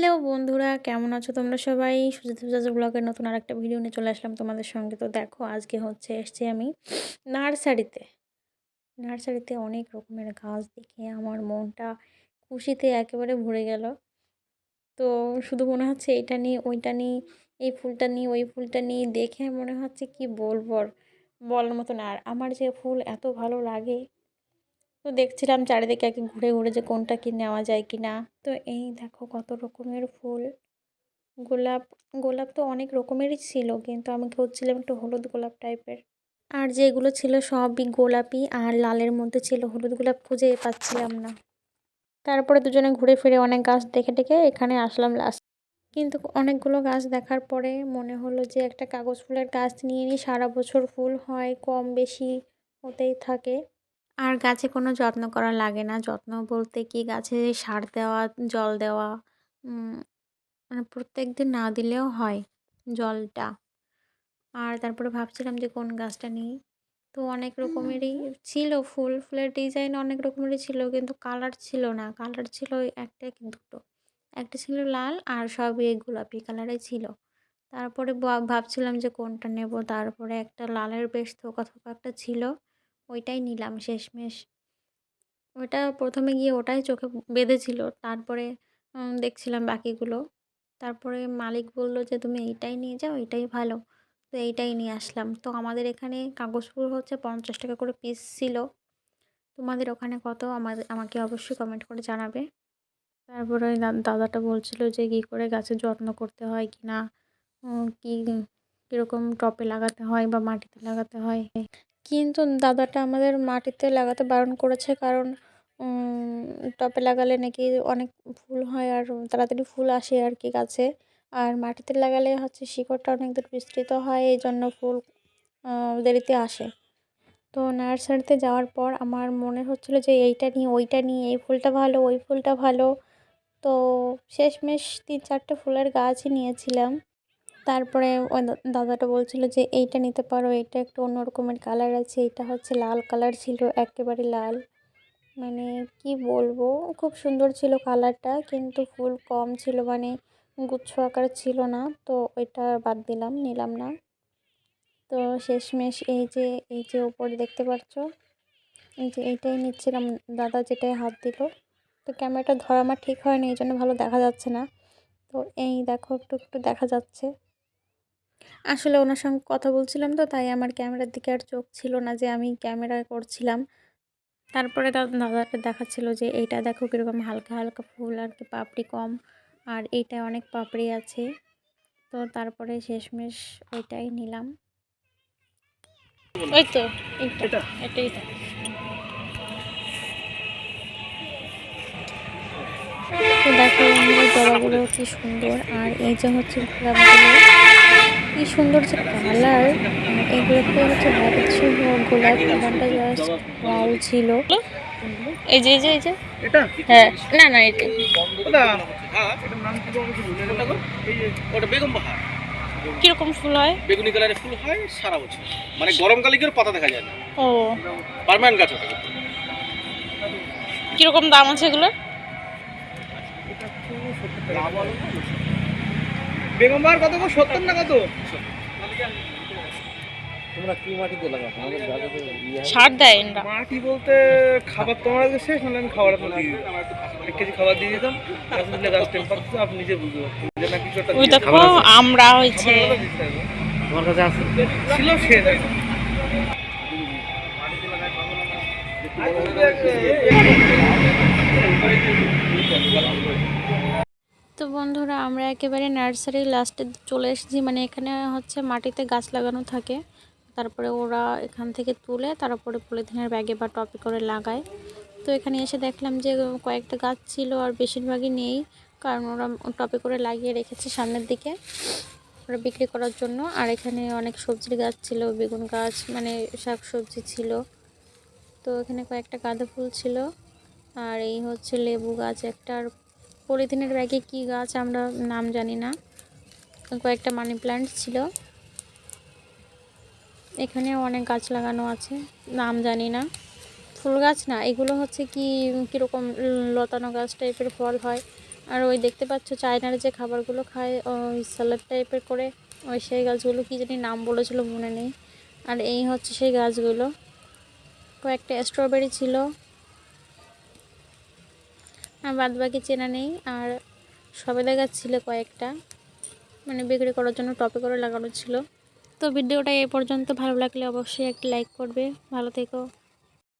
Hello বন্ধুরা, কেমন আছো তোমরা সবাই? সুজিত সুজাজ ব্লগের নতুন আর একটা ভিডিও নিয়ে চলে আসলাম তোমাদের সঙ্গে। তো দেখো, আজকে হচ্ছে এসছি আমি নার্সারিতে। নার্সারিতে অনেক রকমের গাছ দেখে আমার মনটা খুশিতে একেবারে ভরে গেল। তো শুধু মনে হচ্ছে এটা নিয়ে, ওইটা নিই এই ফুলটা নিই ওই ফুলটা নিই দেখে মনে হচ্ছে কি বলব বলার মতো না আর আমার যে ফুল এত ভালো লাগে তো দেখছিলাম চারিদিকে একে ঘুরে ঘুরে যে কোনটা কি নেওয়া যায় কি না। তো এই দেখো কত রকমের ফুল। গোলাপ গোলাপ তো অনেক রকমেরই ছিল কিন্তু আমি খুঁজছিলাম একটু হলুদ গোলাপ টাইপের। আর যেগুলো ছিল সবই গোলাপি আর লালের মধ্যে ছিল হলুদ গোলাপ খুঁজে পাচ্ছিলাম না। তারপরে দুজনে ঘুরে ফিরে অনেক গাছ দেখে দেখে এখানে আসলাম লাস্ট কিন্তু অনেকগুলো গাছ দেখার পরে মনে হলো যে একটা কাগজ ফুলের গাছ নিয়ে নিই, সারা বছর ফুল হয়, কম বেশি হতেই থাকে। আর গাছে কোনো যত্ন করা লাগে না। যত্ন বলতে কি গাছে সার দেওয়া জল দেওয়া মানে প্রত্যেক দিন না দিলেও হয় জলটা। আর তারপরে ভাবছিলাম যে কোন গাছটা নিই? তো অনেক রকমেরই ছিল ফুল। ফুলের ডিজাইন অনেক রকমেরই ছিল কিন্তু কালার ছিল না। কালার ছিল একটা কি দুটো। একটা ছিল লাল আর সবই এই গোলাপি কালারে ছিল। তারপরে ভাবছিলাম যে কোনটা নেব। তারপরে একটা লালের বেশ থোকা থোকা একটা ছিল। ওইটাই নিলাম শেষমেশ। ওইটা প্রথমে গিয়ে ওটাই চোখে বেঁধেছিল, তারপরে দেখছিলাম বাকিগুলো। তারপরে মালিক বলল যে, তুমি এইটাই নিয়ে যাও এটাই ভালো। তো এইটাই নিয়ে আসলাম। তো আমাদের এখানে কাগজ ফুল হচ্ছে পঞ্চাশ টাকা করে পিস ছিল। তোমাদের ওখানে কত? আমাদের আমাকে অবশ্যই কমেন্ট করে জানাবে। তারপরে দাদাটা বলছিল যে, কী করে গাছের যত্ন করতে হয় কি না? কী, কীরকম টপে লাগাতে হয় বা মাটিতে লাগাতে হয়? কিন্তু দাদাটা আমাদের মাটিতে লাগাতে বারণ করেছে কারণ টবে লাগালে নাকি অনেক ফুল হয় আর তাড়াতাড়ি ফুল আসে আর কি গাছে। আর মাটিতে লাগালে হচ্ছে শিকড়টা অনেক দূর বিস্তৃত হয় এই জন্য ফুল দেরিতে আসে। তো নার্সারিতে যাওয়ার পর আমার মনে হচ্ছিল যে এইটা নিয়ে ওইটা নিয়ে, এই ফুলটা ভালো, ওই ফুলটা ভালো। তো শেষমেশ তিন চারটে ফুলের গাছই নিয়েছিলাম। তারপরে ওই দাদাটা বলছিল যে, এইটা নিতে পারো এইটা একটু অন্য রকমের কালার আছে, এটা হচ্ছে লাল কালার ছিল, একেবারে লাল। মানে কি বলব, খুব সুন্দর ছিল কালারটা কিন্তু ফুল কম ছিল মানে গুচ্ছ আকার ছিল না, তো ওইটা বাদ দিলাম, নিলাম না। তো শেষমেশ এই যে এই যে ওপরে দেখতে পাচ্ছ, এই যে এইটাই নিচ্ছিলাম, দাদা যেটাই হাত দিল। তো ক্যামেরাটা ধরা আমার ঠিক হয়নি, এই জন্য ভালো দেখা যাচ্ছে না। তো এই দেখো, একটু একটু দেখা যাচ্ছে। আসলে ওনার সঙ্গে কথা বলছিলাম তো তাই আমার ক্যামেরার দিকে আর চোখ ছিল না যে আমি ক্যামেরা করছিলাম। তারপরে দাদাটা দেখাচ্ছিল যে এইটা দেখো কীরকম হালকা হালকা ফুল আর কি পাপড়ি কম আর এইটা অনেক পাপড়ি আছে। তো তারপরে শেষমেশ ওইটাই নিলাম। ওই তো এইটা এটাই তো দেখো জবাগুলো কি সুন্দর। আর এই যে হচ্ছে গোলাপগুলো কি সুন্দর যে কালার এগুলোতে হচ্ছে ভাবছি গোলাপ কালারটা জাস্ট ওয়াও ছিল। এই যে এই যে এই যে। এটা? হ্যাঁ না না এটা বেগম বাহার। কীরকম ফুল হয়? বেগুনি কালারের ফুল হয় সারা বছর। মানে গরমকালে কি পাতা দেখা যায় না? ও। পার্মানেন্ট গাছ ওটা। কীরকম দাম আছে এগুলো বেগম বাহার কত সত্তর না কত? তোমরা কি মাটিতে লাগাও? ইয়ে ছাড় দেয় মাটি বলতে খাবার তোমার আগে শেষ হলে আমি খাবার আপনার দিয়ে এক কেজি খাবার দিয়ে দিতাম। গাছ দিলে গাছ টেম্পার দিতে আপনি নিজে বুঝতে ওই দেখো আমরা হয়েছে। তোমার কাছে আছে? ছিল সে দেখো। তো বন্ধুরা, আমরা একেবারে নার্সারি লাস্টে চলে এসেছি। মানে এখানে হচ্ছে মাটিতে গাছ লাগানো থাকে। তারপরে ওরা এখান থেকে তুলে তারপরে পলিথিনের ব্যাগে বা টপে করে লাগায়। তো এখানে এসে দেখলাম যে কয়েকটা গাছ ছিল আর বেশিরভাগই নেই। কারণ ওরা টপে করে লাগিয়ে রেখেছে সামনের দিকে ওরা বিক্রি করার জন্য। আর এখানে অনেক সবজির গাছ ছিল, বেগুন গাছ মানে শাক সবজি ছিল। তো এখানে কয়েকটা গাঁদা ফুল ছিল। আর এই হচ্ছে লেবু গাছ, একটা আর পলিথিনের ব্যাগে কী গাছ আমরা নাম জানি না। কয়েকটা মানি প্ল্যান্ট ছিল। এখানে অনেক গাছ লাগানো আছে, নাম জানি না। ফুল গাছ না, এগুলো হচ্ছে কি, কীরকম লতানো গাছ টাইপের ফল হয়। আর ওই দেখতে পাচ্ছ, চায়নার যে খাবারগুলো খায়, ওই স্যালাড টাইপের করে, ওই সেই গাছগুলো কী জানি নাম বলেছিল, মনে নেই। আর এই হচ্ছে সেই গাছগুলো। কয়েকটা স্ট্রবেরি ছিল বাদ বাকি চেনা নেই, আর সবে গাছ ছিল কয়েকটা। মানে বিক্রি করার জন্য টপে করে লাগানো ছিল। তো ভিডিওটা এ পর্যন্ত। ভালো লাগলে অবশ্যই একটা লাইক করবে। ভালো থেকো।